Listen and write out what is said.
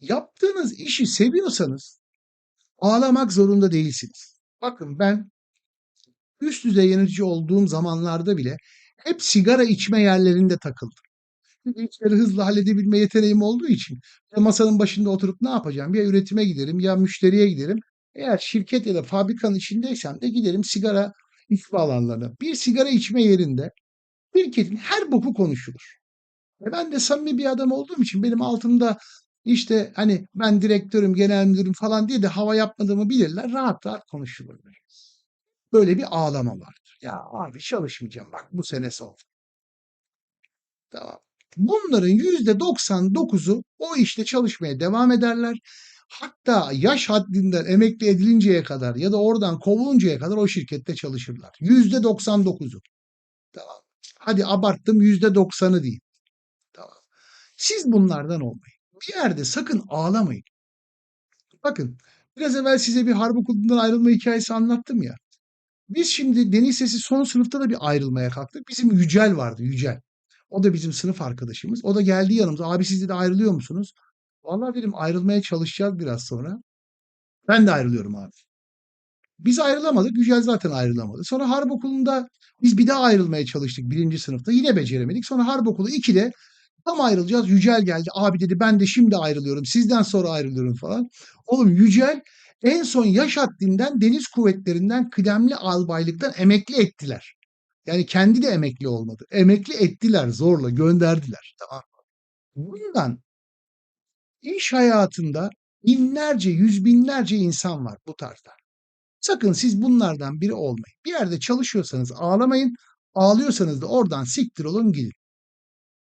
Yaptığınız işi seviyorsanız ağlamak zorunda değilsiniz. Bakın ben üst düzey yönetici olduğum zamanlarda bile hep sigara içme yerlerinde takıldım. İşleri hızlı halledebilme yeteneğim olduğu için masanın başında oturup ne yapacağım? Ya üretime giderim ya müşteriye giderim. Eğer şirket ya da fabrikanın içindeysem de giderim sigara içme alanlarına. Bir sigara içme yerinde şirketin her boku konuşulur. E ben de samimi bir adam olduğum için benim altımda işte hani ben direktörüm, genel müdürüm falan diye de hava yapmadığımı bilirler. Rahat rahat konuşulur. Böyle bir ağlama vardır. Ya abi çalışmayacağım bak bu sene son. Tamam. Bunların %99'u o işte çalışmaya devam ederler. Hatta yaş haddinden emekli edilinceye kadar ya da oradan kovuluncaya kadar o şirkette çalışırlar. %99'u. Tamam. Hadi abarttım %90'ı değil. Tamam. Siz bunlardan olmayın. Bir yerde sakın ağlamayın. Bakın biraz evvel size bir harp okulundan ayrılma hikayesi anlattım ya. Biz şimdi Deniz Sesi son sınıfta da bir ayrılmaya kalktık. Bizim Yücel vardı Yücel. O da bizim sınıf arkadaşımız. O da geldi yanımıza. Abi siz de ayrılıyor musunuz? Vallahi dedim ayrılmaya çalışacağız biraz sonra. Ben de ayrılıyorum abi. Biz ayrılamadık. Yücel zaten ayrılamadı. Sonra harp okulunda biz bir daha ayrılmaya çalıştık birinci sınıfta. Yine beceremedik. Sonra harp okulu 2'de tam ayrılacağız. Yücel geldi. Abi dedi ben de şimdi ayrılıyorum. Sizden sonra ayrılıyorum falan. Oğlum Yücel en son yaş haddinden deniz kuvvetlerinden kıdemli albaylıktan emekli ettiler. Yani kendi de emekli olmadı. Emekli ettiler zorla gönderdiler. Tamam. Bundan iş hayatında binlerce, yüz binlerce insan var bu tarzda. Sakın siz bunlardan biri olmayın. Bir yerde çalışıyorsanız ağlamayın. Ağlıyorsanız da oradan siktir olun gidin.